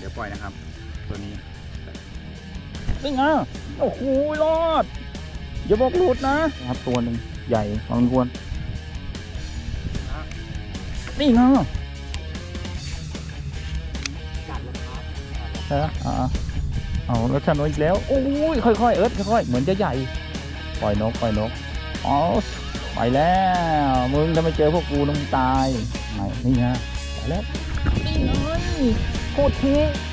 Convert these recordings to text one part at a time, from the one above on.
เดี๋ยวปล่อยนะครับ ตัวนี้นี่ไงโอ้โหรอดอย่าบอกหลุดนะครับตัวหนึ่งใหญ่พอสมควรนี่ไงกัดแล้วครับใช่ไหมอ่าเอาแล้วชันนอีกแล้วโอ้ยค่อยๆเอิร์ธค่อยๆเหมือนจะใหญ่ปล่อยนกปล่อยนกอ๋อไปแล้วมึงถ้าไม่เจอพวกกูต้องตายไหนนี่ฮะไปแล้วนี่ไงโคต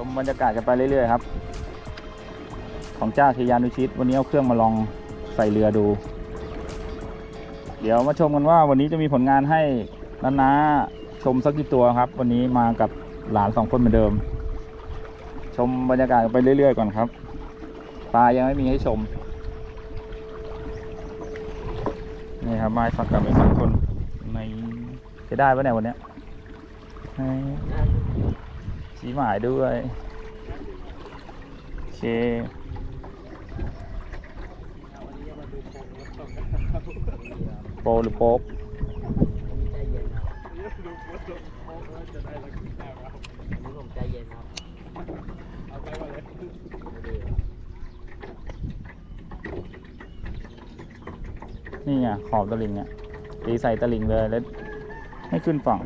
ชมบรรยากาศกันไปเรื่อยๆครับ ของเจ้าชยานุชิต วันนี้เอาเครื่องมาลองใส่เรือดู เดี๋ยวมาชมกันว่าวันนี้จะมีผลงานให้นานาชมสักกี่ตัวครับ วันนี้มากับหลานสองคนเหมือนเดิม ชมบรรยากาศไปเรื่อยๆก่อนครับปลายังไม่มีให้ชมนี่ครับไม้สักกับไปสองคนในจะได้ปะเนี่ยวันเนี้ย ชี้หมายด้วยโอเคโปรหรือโป๊กใจเย็นครับนี่ผมใจเย็นครับเอาไปก่อนเลยนี่ไงขอบตะลิงเนี่ยตีใส่ตะลิงเลยแล้วไม่ขึ้นฝั่ง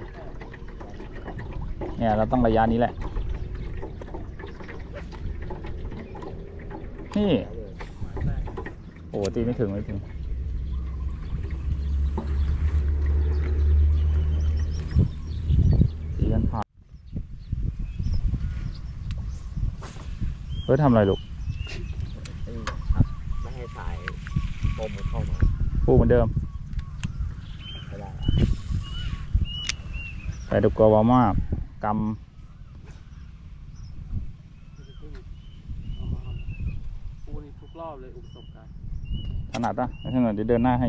เนี่ยเราต้องระยะนี้แหละ นี่ โอ้ตีไม่ถึงไม่ถึงตีกันผ่านเฮ้ยทำอะไรลูกไม่ให้สายลมเข้ามาพูดเหมือนเดิมไม่ได้แต่ดูกอวามากกำ อบเลย อุปสบการณ์ำถนัดนะไม่ถนัดเดี๋ยวเดินหน้าให้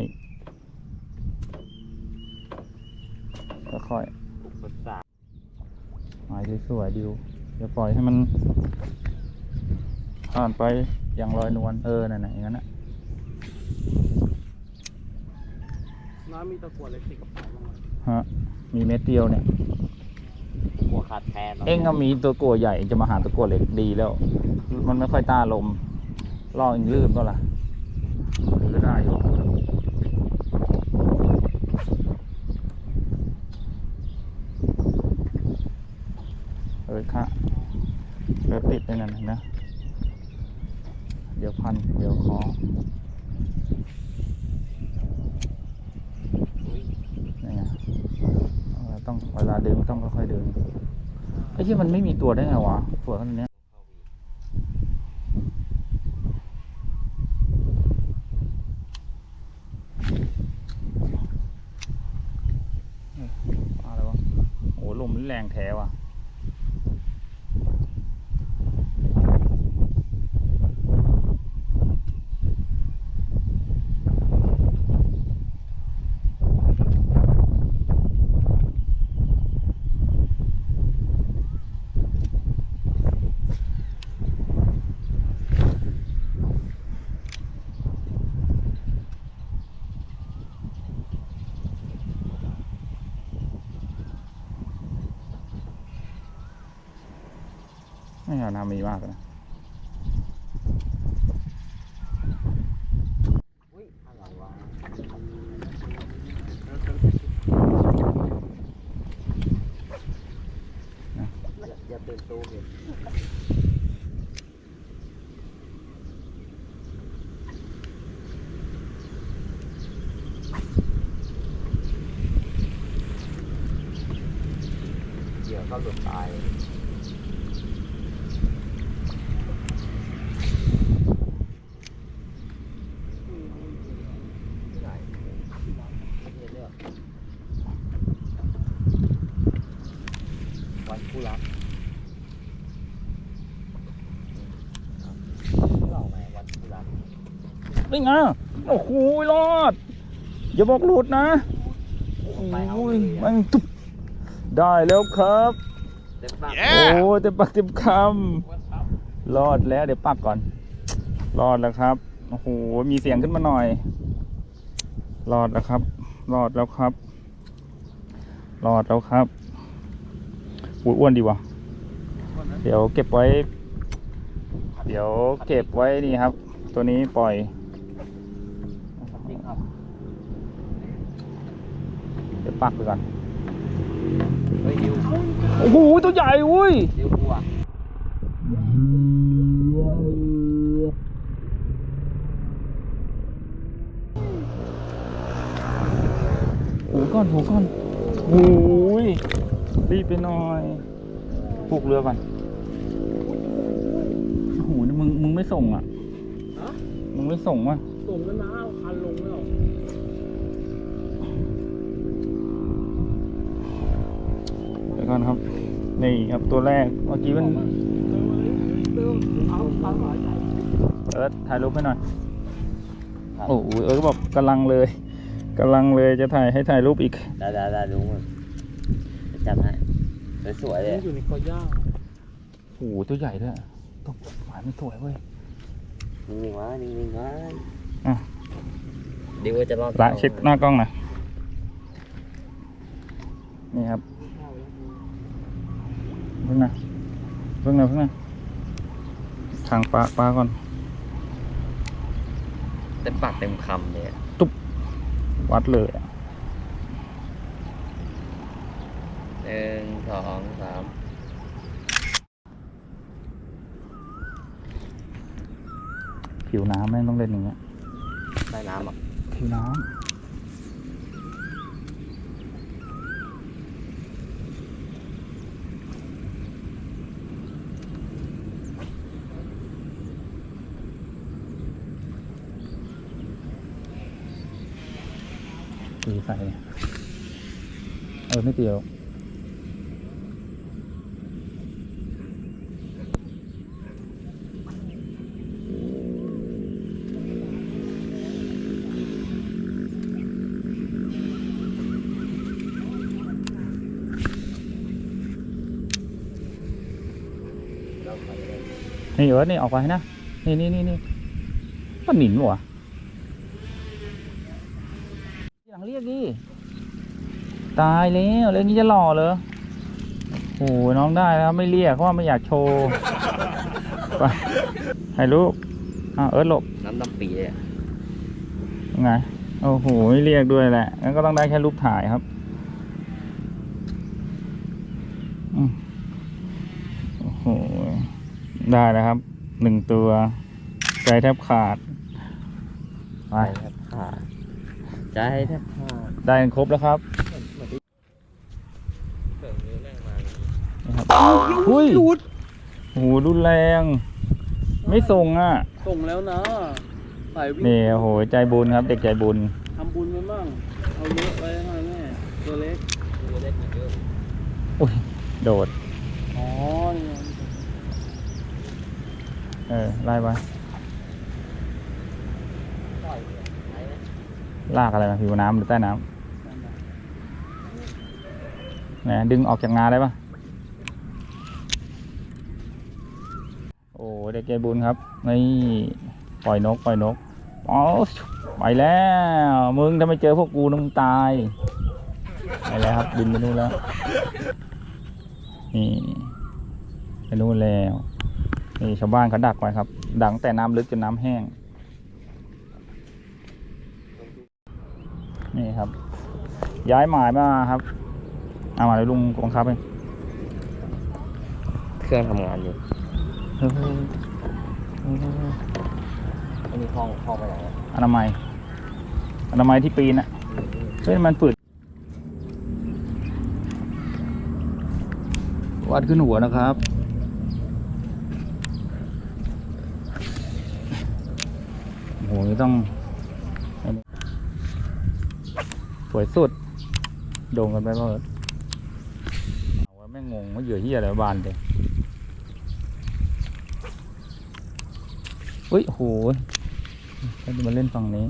ค่อยอุปสรรคๆหมายสวยๆดิวอย่าปล่อยให้มันผ่านไปอย่างลอยนวลเออนั่นน่ะอย่างนั้นนะน้ำมีตะกั่วเล็กติดกับสายลงมาฮะมีเม็ดเดียวเนี่ยหัวขาดแทนเอ็งก็มีตัวกัวใหญ่เอ็งจะมาหาตัวกัวเล็กดีแล้ว มันไม่ค่อยต้านลม ล่อเอ็งลื่นก็ล่ะมันก็ได้อยู่เออค่ะเดี๋ยวติดในนั้นเห็นนะ เดี๋ยวพัน เดี๋ยวขอนี่ไงเออต้องเวลาดึงต้องค่อยๆดึงไอ้ที่มันไม่มีตัวได้ไงวะสวยขนาดเนี้ยเอ้ยอะไรวะโอ้ลมนี่แรงแท้ว่ะ ไม่เอานามีมากนะ อุ้ยอะไรวะ แล้วเป็นสิบ อย่าอย่าเป็นตู้เห็นเดี๋ยวก็หลุดตาย ไม่ได้ไม่ได้เลือกวันคู่รักเราไหมวันคู่รัก นี่ไงโอ้โหรอด อย่าบอกหลุดนะไปเอาโอ้เลยยมันตุ๊บได้แล้วครับเต็มปากโอ้เต็มปากเต็มคำรอดแล้วเดี๋ยวปักก่อน รอดแล้วครับโอ้โหมีเสียงขึ้นมาหน่อย รอดแล้วครับ รอดแล้วครับ รอดแล้วครับอุ้ยอ้วนดีว่ะวันนั้นเดี๋ยวเก็บไว้ เดี๋ยวเก็บไว้นี่ครับ ตัวนี้ปล่อย จริงครับ เดี๋ยว ปักไปก่อนเฮ้ยดิวโอ้โหตัวใหญ่อุ้ยดิวกลัวหูก่อนหูก่อนโอ้ยรีบไปหน่อยผูกเรือก่อนโอ้โหนี่มึงมึงไม่ส่งอะฮะมึงไม่ส่งว่ะส่งแล้วน้าเอาคันลงแล้วเดี๋ยว ก่อนครับ นี่ครับตัวแรก เมื่อกี้มันเติมเอาคันหลายใหญ่เอิร์ธถ่ายรูปให้หน่อย โอ้โหเอิร์ธบอกกำลังเลยกำลังเลยจะถ่ายให้ถ่ายรูปอีก ได้ได้ได้ลุงจะจัดให้สวยๆเลยนี่อยู่ในกอย่าโอ้โหตัวใหญ่ด้วยตัวหมายมันสวยเว้ยนิ่งๆวะนิ่งๆวะอะดิวจะรอดละเช็คหน้ากล้องหน่อยนี่ครับ เพิ่งนะเพิ่งนะเพิ่งนะทางปลาปลาก่อน เต็มปากเต็มคำเลยวัดเลยอะหนึ่งสองสามผิวน้ำแม่งต้องเล่นอย่างเงี้ยใต้น้ำอะผิวน้ำ ดี ใส่เออไม่เตียวนี่เอิร์ธนี่ออกไปนะ นี่นี่นี่นี่ป้าหนินวะอย่างเรีย กดิตายแล้วแล้วนี่จะหล่อเหรอโอ้ยน้องได้แล้วไม่เรียกเพราะว่าไม่อยากโชว์ไปถ่ายรูปอ้าวเอิร์ธหลบน้ำดำปีเลยอะไงโอ้โหไม่เรียกด้วยแหละงั้นก็ต้องได้แค่รูปถ่ายครับอืมโอ้โหได้แล้วครับหนึ่งตัว ใจแทบขาดไปใจแทบขาดใจแทบขาด ได้กันครบแล้วครับเกิดนี้แม่งมานี่ครับหุ้ยโอ้โหรุนแรง ไม่ส่งอะ ส่งแล้วนะสายวิ่งนี่โอ้โหใจบุญครับ เด็กใจบุญ ทำบุญกันบ้าง เอาเยอะไปให้แม่ตัวเล็กดูได้กี่เยอะอุ้ยโดด อ๋อนี่ไงเออไล่ไปปล่อยเลยไหนนะลากอะไรมาผิวน้ำหรือใต้น้นั่นน่ะำ นะดึงออกจากงาได้ปะโอ้เด็กใจบุญครับ นี่ปล่อยนกปล่อยนกอ๋อไปแล้ว มึงถ้าไม่เจอพวกกูนะมึงตาย ไปแล้วครับบินไปนู่นแล้ว นี่ไปนู่นแล้ว นี่ชาวบ้านเขาดักไว้ครับ ดักตั้งแต่น้ำลึกจนน้ำแห้ง นี่ครับ ย้ายหมายมาครับ เอามาเลยลุงบังคับเองเครื่องทำงานอยู่เฮ้ยอันนี้ห้องห้องไปไหนอะอนามัยอนามัยที่ปีนอะเฮ้ยมันฝืดวัดขึ้นหัวนะครับโอ้โหนี่ต้องอันนี้สวยสุด โด่งกันไปเปล่าเอิร์ธเอาว่าแม่ง งงว่าเหยื่อเหี้ยอะไรวะบานเลยเฮ้ยโอ้โหแล้วมาเล่นฝั่งนี้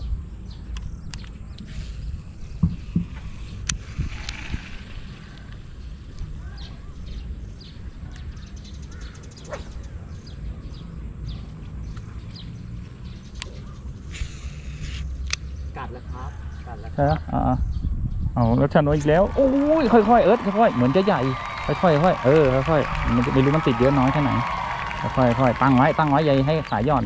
กัดแล้วครับกัดแล้วใช่ไหมอ่าๆเอาแล้วชันไว้อีกแล้ว โอ้ย ค่อยๆ เอิร์ธค่อยๆ เหมือนจะใหญ่ ค่อยๆค่อยเออค่อยๆมันไม่รู้มันติดเยอะน้อยแค่ไหนค่อยๆค่อยตั้งไว้ตั้งไว้อย่ให้สายย่อน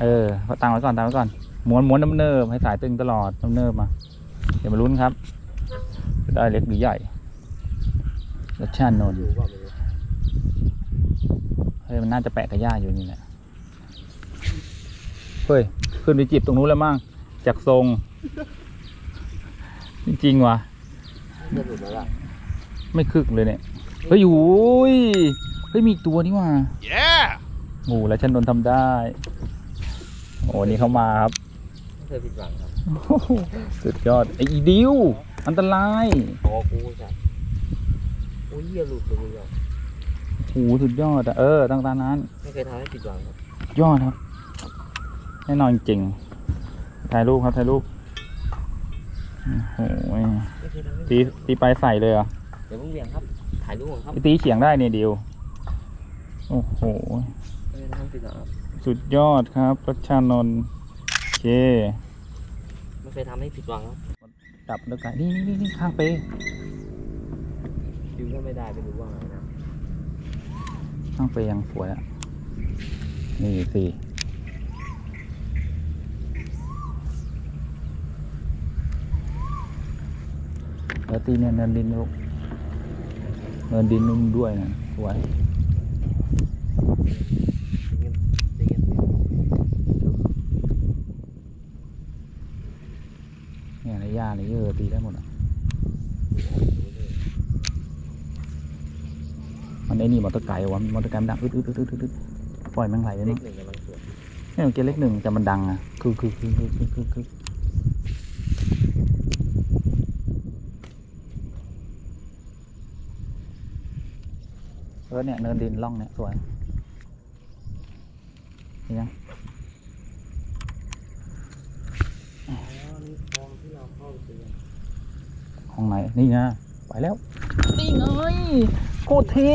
เออตั้งไว้ก่อนตั้งไว้ก่อนม้วนม้วนน้ำเนิบให้สายตึงตลอดน้ำเนิบมา เดี๋ยวมาลุ้นครับ จะได้เล็กหรือใหญ่รสชาตินนท์อยู่เฮ้ยมันน่าจะแปะกระย่าอยู่นี่แหละเฮ้ยขึ้นไปจีบตรงนู้นแล้วมั้งจากทรง จริงๆวะ ไม่คึกเลยเนี่ย เฮ้ยโอ้ยเฮ้ยมีอีกตัวนี่ว่ะ Yeah! โอ้แล้วฉันโดนทำได้ โอ้นี่เขามาครับไม่เคยผิดหวังครับโอ้โหสุดยอดไอ้อีดิวอันตรายโอ้กูจัดโอ้ยเหี้ยหลุดเลยอะโอ้โหสุดยอดอะเออตั้งตานั้น ไม่เคยทำให้ผิดหวังครับ ยอดครับ แน่นอนจริง ถ่ายรูปครับถ่ายรูปโอ้โหไม่เคยทำให้ตีตีไปใส่เลยเหรอ เดี๋ยวมึงเบี่ยงครับ ถ่ายรูปก่อนครับไปตีเฉียงได้เนี่ยดิวโอ้โหไม่เคยทำให้ผิดหวังครับสุดยอดครับรัชชานนท์โอเค ไม่เคยทำให้ผิดหวังครับจับแล้วกันนี่นี่นี่นี่ข้างเปคิวก็ไม่ได้ไปดูว่าไงนะข้างเปยังสวยอะ นี่สิแล้วตีเนี่ยเนินดินลูก เนินดินนุ่มด้วยนะสวยเงี้ยเงี้ยเนี่ยในหญ้าในเยอะตีได้หมดอะมันไอ้นี่มอเตอร์ไกด์วะมอเตอร์ไกด์มันดังอึดอึดอึดอึดอึดอึดปล่อยแม่งไหลเลยเลเนาะขหนึ่งกำลังสวยเนี่ยมันเกล็ดเล็กหนึ่งแต่มันดังอะคือคือคือคือคือคือคือ ออเนี่ยเนินดินล่องเนี่ยสวยเห็นยังอ๋อนี่คลองที่เราเข้าไปเรียนห้องไหนนี่ไงไปแล้ว นี่ไงโคตรเท่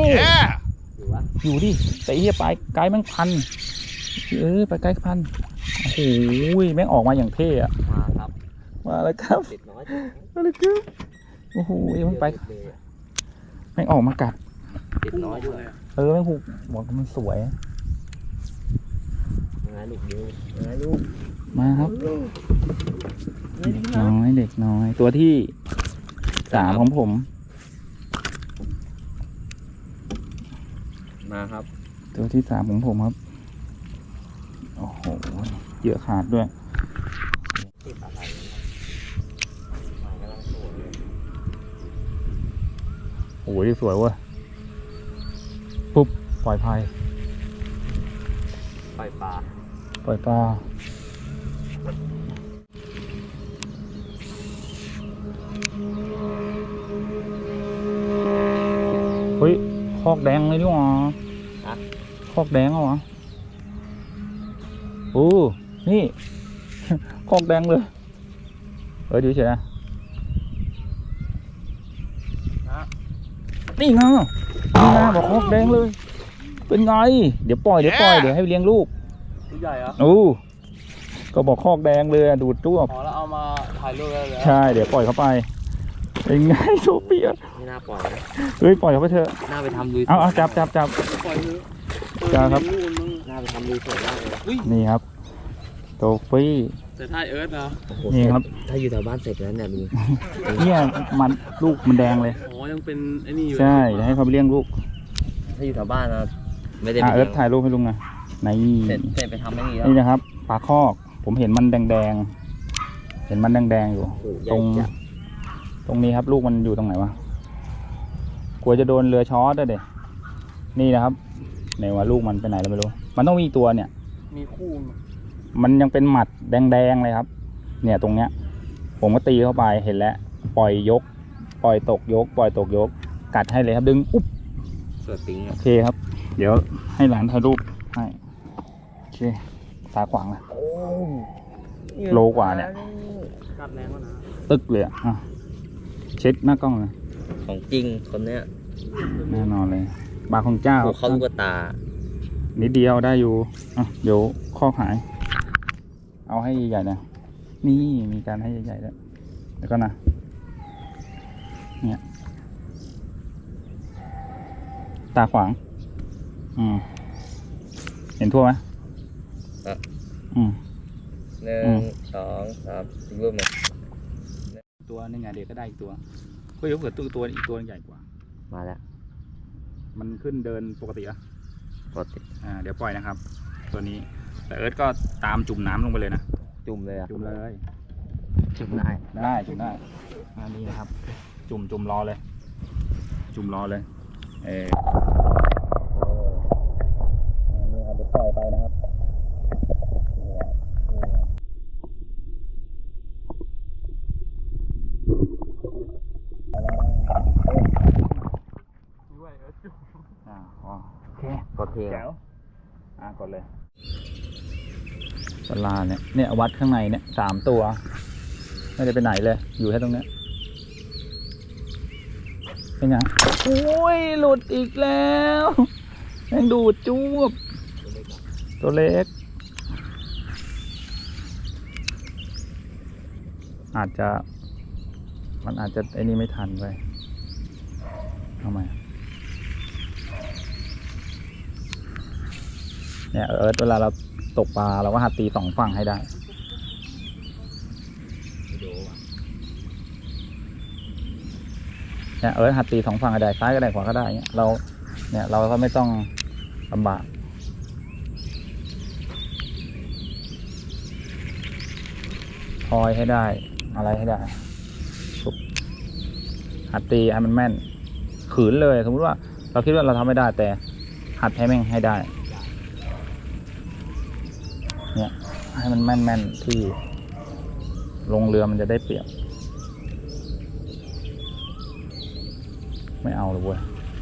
อยู่วะอยู่ดิแต่ไอ้เฮียไปไกลแม่งพันเออไปไกลพันโอ้โหแม่งออกมาอย่างเท่อะมาครับมาแล้วครับติดน้อยมาแล้วครับโอ้โหแม่งไปเลยอะแม่งออกมากัด ติดพุ่งน้อยอด้อวกยเลยอะเออแม่งผูกบอกว่ามันสวยยังไงลูกเดียวยังไงลูกมาครับ เด็กน้อยเด็กน้อย ตัวที่สามของผม มาครับ ตัวที่สามของผมครับ โอ้โหเหยื่อขาดด้วยติดอะไรเนี่ยมากำลังสวยเลยโอ้ยสวยเว้ย ปุ๊บปล่อยภัยปล่อยปลาปล่อยปลาเฮ้ยคอกแดงเลยนี่หว่าฮะคอกแดงเหรอวะโอ้นี่คอกแดงเลยเฮ้ยดูเฉยนะนะนี่ ไงนี่ไงบอกคอกแดงเลย เป็นไง เดี๋ยวปล่อยเดี๋ยวปล่อยเดี๋ยวให้เลี้ยงลูกตัวใหญ่เหรอโอ้ก็บอกคอกแดงเลยอะดูดจ้วบอ๋อแล้วเอามาถ่ายรูปได้เลยใช่เดี๋ยวปล่อยเขาไปเป็นไงโซเฟียไม่น่าปล่อยนะเฮ้ยปล่อยเขาไปเถอะน่าไปทำลุยเอาเอาจับจับจับ ปล่อยมือจ้าครับเออเลี้ยงลูกมึงน่าไปทำลุยสวยมากเลยอุ้ยนี่ครับโซฟี่ แต่ถ่ายเอิร์ธนะโอ้โหนี่ครับ ถ้าอยู่แถวบ้านเสร็จแล้วเนี่ยมีเนี่ยมันลูกมันแดงเลย อ๋อยังเป็นไอ้นี่อยู่ใช่เดี๋ยวให้เขาไปเลี้ยงลูกถ้าอยู่แถวบ้านนะไม่ได้อะไปเอิเลี้ร์ยธงถ่ายรูปให้ลุงหน่อยไหนเสร็จเสร็จไปทำไม่มีแล้วนี่นะครับปลาคอก ผมเห็นมันแดงๆเห็นมันแดงๆอยู่ โอ้โหใหตญ่รง จัดตรงนี้ครับ ลูกมันอยู่ตรงไหนวะกลัวจะโดนเรือช็อตอะเด็นี่นะครับไหนวะลูกมันไปไหนแล้วไม่รู้ มันต้องมีอีกตัวเนี่ย มีคู่ มันยังเป็นหมัดแดงๆเลยครับ เนี่ยตรงเนี้ย ผมก็ตีเข้าไปเห็นแล้ว ปล่อยยก ปล่อยตกยก ปล่อยตกยก กัดให้เลยครับดึงอุ๊บสวยปิ๊งโออะเคครับ เดี๋ยวให้หลานถ่ายรูปให้โอเคตาขวางนะโอ้โลกว่าเนี่ยกัดแรงกว่านะตึกเลยอะอะเช็คหน้ากล้องเลยของจริงคนเนี้ยแน่นอนเลยบาของเจ้าโอ้เขาลูกกระตา นิดเดียวได้อยู่อะเดี๋ยวข้อหาย เอาให้ใหญ่ๆนะ นี่มีการให้ใหญ่ๆแล้วแล้วก็นะ เนี่ย ตาขวาง อืม เห็นทั่วไหมอืมหนึ่อืงมสองสามอีกรูปหนึ่งตัวนี่ไงเดี๋ยวก็ได้อีกตัวเฮ้ยเดี๋ยวเกิดตัวตัวอีกตัวใหญ่กว่า มาแล้ว มันขึ้นเดินปกติอะปกติ อ่า เดี๋ยวปล่อยนะครับ ตัวนี้ แต่เอิร์ธก็ตามจุ่มน้ำลงไปเลยนะ จุ่มเลยอะจุ่มเลย จุ่มได้ ได้จุ่มได้อันนี้นะครับ จุ่มจุ่มรอเลย จุ่มรอเลย เอออันนี้ครับเดี๋ยวปล่อยไปนะครับอ่าอ๋อโอเคโอเคแจ๋วอะกดเลย สลาเนี่ยเนี่ยวัดข้างในเนี่ยสามตัว ไม่ได้ไปไหนเลย อยู่แค่ตรงเนี้ยเป็นไงโอ้ยหลุดอีกแล้วแม่งดูดจูบ ตัวเล็ก อาจจะ มันอาจจะไอ้นี่ไม่ทันไปทำไมเนี่ยเอิร์ธเวลาเรา ตกปลาเราก็หัดตีสองฝั่งให้ได้เนี่ยเอิร์ธหัดตีสองฝั่งก็ได้ซ้ายก็ได้ขวาก็ได้เนี่ยเราเนี่ยเราก็ไม่ต้องลำบากพอยให้ได้ อะไรให้ได้หัดตีให้มันแม่น ขืนเลย สมมติว่าเราคิดว่าเราทำไม่ได้แต่หัดให้แม่งให้ได้ เนี่ย ให้มันแม่นๆที่ลงเรือมันจะได้เปรียบ ไม่เอาเลยเว้ย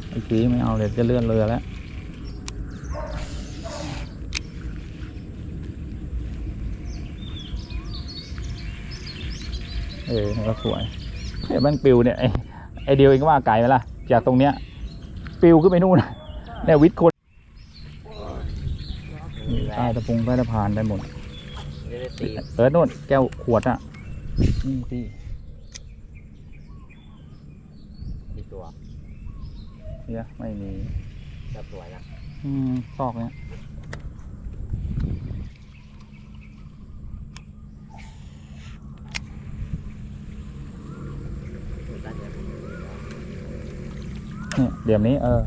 ไอ้ทีไม่เอาเลยจะเลื่อนเรือแล้วเออมันก็สวยเฮ้ยแม่งปิวเนี่ย ไอ้ไอเดียวเองก็ว่าไกลไหมล่ะจากตรงเนี้ยปิวขึ้นไปนู่นนะเนี่ยวิทย์คนใต้ตะพงใต้ตะพานได้หมด ไม่ได้ตีเออนู่นแก้วขวดอะนี่พี่ตีตัวเนี่ยไม่มีจะสวยนะอืมซอกเนี้ยน่าจะเนี่ยเดี๋ยวนี้เออ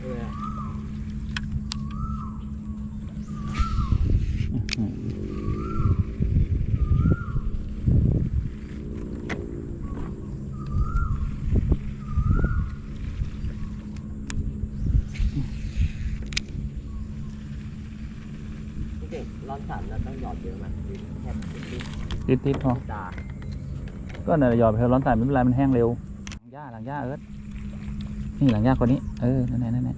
เออ อืม จริงๆร้อนสันแล้วต้องหยอดเยอะไหมหรือแค่ติด ติดติดติดพอตาก็น่ะหยอดไปเถอะร้อนใส่ไม่เป็นไรมันแห้งเร็วหลังหญ้าหลังหญ้าเอิร์ธนี่หลังหญ้าคนนี้เออนั่นแหละนั่นแหละ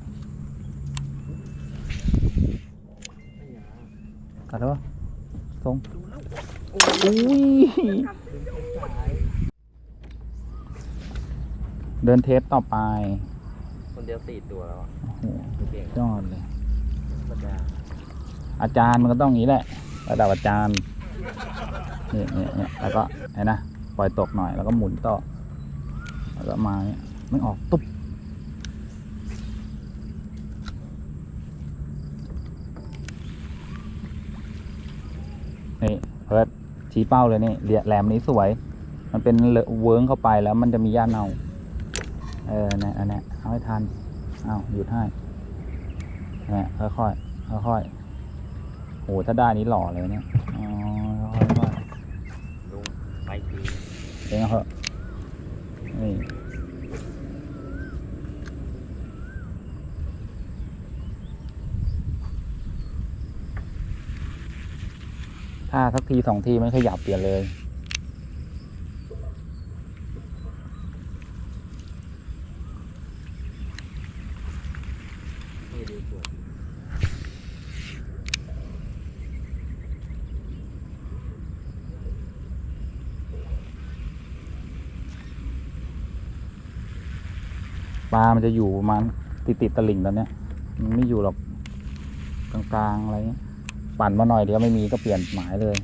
ไม่ยากกัดแล้วปะทรงอุ้ยเดินเทสต่อไป คนเดียวสี่ตัวแล้วอะโอ้โหเก่งยอดเลยมันจะอาจารย์มันก็ต้องอย่างนี้แหละ ระดับอาจารย์ นี่นี่นี่แล้วก็เห็นนะปล่อยตกหน่อยแล้วก็หมุนต่อแล้วก็มาเนี่ยไม่ออกตุ๊บนี่เพิร์ดชี้เป้าเลยนี่เหลี่ยแหลมนี้สวย มันเป็นเลอเวิร์งเข้าไปแล้วมันจะมีย่าเน่าเออเนี่ยอันเนี้ยเอาให้ทันอ้าวหยุดให้เนี่ยค่อยๆค่อยๆโหถ้าได้นี้หล่อเลยเนี่ยอ๋อค่อยๆ ลุงไปที เองเอาเหอะนี่ถ้าสักทีสองทีไม่ขยับเปลี่ยนเลย นี่ดูสวย ปลา มันจะอยู่ประมาณติดติดตะลิ่งตอนเนี้ยมันไม่อยู่หรอกกลางๆอะไรเงี้ยปั่นมาหน่อยเดี๋ยวไม่มีก็เปลี่ยนหมายเลย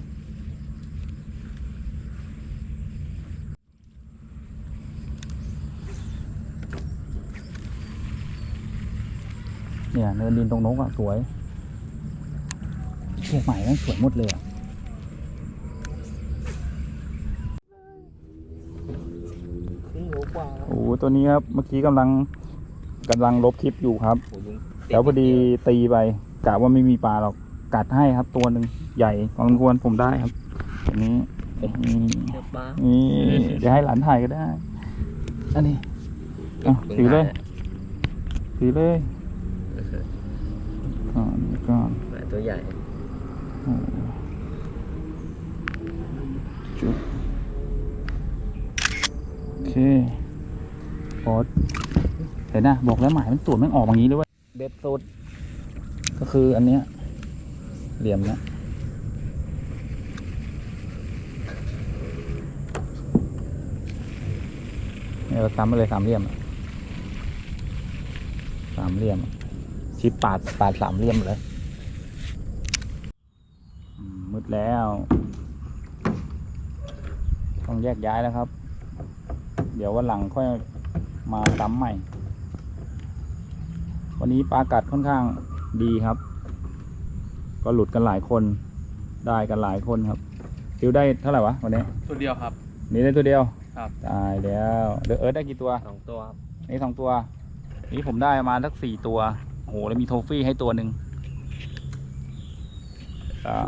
เนี่ยเนินดินตรงนกอะ สวยเชียงใหม่แม่งสวยหมดเลยอะ นี่หัวกว่า โอ้โหตัวนี้ครับเมื่อกี้กำลังกำลังลบคลิปอยู่ครับโอ้ลุงแล้วพอดีตีไปกะว่าไม่มีปลาหรอกกัดให้ครับตัวหนึ่งใหญ่พอสมควรผมได้ครับอันนี้นี่เจ้าปลานี่เดี๋ยวให้หลานถ่ายก็ได้ อันนี้อะถือเลยถือเลยก่อนก่อนแหมตัวใหญ่โอ้โหจุ๊บโอเค โอ๊ตเห็นนะบอกแล้วหมายมันตรวจมันออกอย่างนี้เลยเว่าเด็ดสุด ก็คืออันเนี้ยเหลี่ยมเนี้ยเนี่ยเราซ้ำไปเลยสามเหลี่ยมสามเหลี่ยม ชิปปาดปาดสามเหลี่ยมเลยมืดแล้ว ต้องแยกย้ายแล้วครับ เดี๋ยววันหลังค่อย มาซ้ำใหม่ วันนี้ปลากัดค่อนข้างดีครับ ก็หลุดกันหลายคนได้กันหลายคนครับฟิวได้เท่าไหร่วะวันนี้ตัวเดียวครับ นี่ได้ตัวเดียวครับตายแล้วเดยวเอิร์ธได้กี่ตัวสองตัวครับนี่สองตัว นี่ผมได้ประมาณสักสี่ตัวโอ้โหแล้วมีโทฟี่ให้ตัวหนึ่งอ่า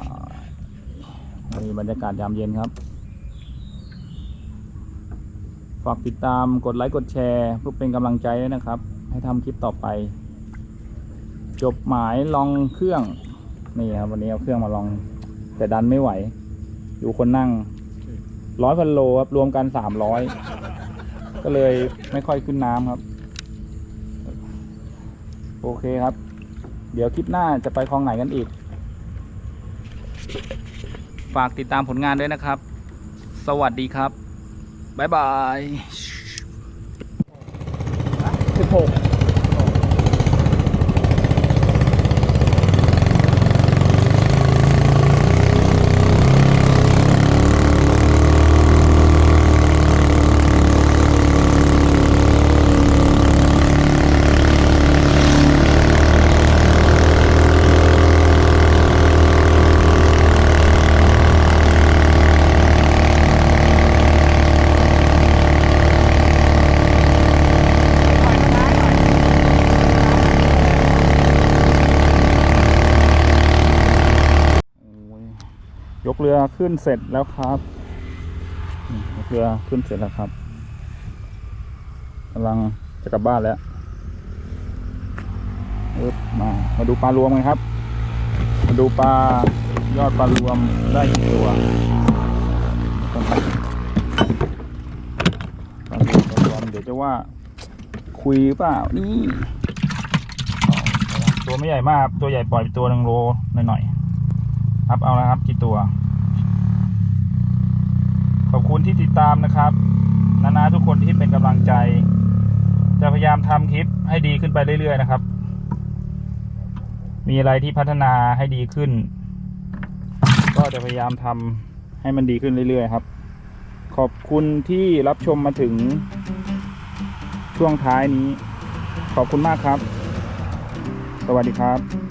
นี่บรรยากาศยามเย็นครับ ฝากติดตามกดไลค์กดแชร์ เพื่อเป็นกำลังใจด้วยนะครับ ให้ทำคลิปต่อไป จบหมายลองเครื่อง นี่ครับวันนี้เอาเครื่องมาลอง แต่ดันไม่ไหวดูคนนั่งร้อยพันโลครับรวมกันสามร้อยก็เลยไม่ค่อยขึ้นน้ำครับ โอเคครับ เดี๋ยวคลิปหน้าจะไปคลองไหนกันอีก ฝากติดตามผลงานด้วยนะครับ สวัสดีครับ บ๊ายบายสิบหกโอ้ยยกเรือ ขึ้นเสร็จแล้วครับเรือขึ้นเสร็จแล้วครับกำลังจะกลับบ้านแล้วมามาดูปลารวมกันครับ มาดูปลายอดปลารวมได้กี่ตัวปลารวมปลารวมเดี๋ยวจะว่าคุยหรือเปล่านี่ตัวไม่ใหญ่มากตัวใหญ่ปล่อยไปตัวหนึ่งโลหน่อยๆครับเอาละครับกี่ตัว อบคุณที่ติดตามนะครับ นานาทุกคนที่เป็นกำลังใจ จะพยายามทำคลิปให้ดีขึ้นไปเรื่อย ๆ นะครับ มีอะไรที่พัฒนาให้ดีขึ้น ก็จะพยายามทำให้มันดีขึ้นเรื่อย ๆ ครับ ขอบคุณที่รับชมมาถึงช่วงท้ายนี้ ขอบคุณมากครับ สวัสดีครับ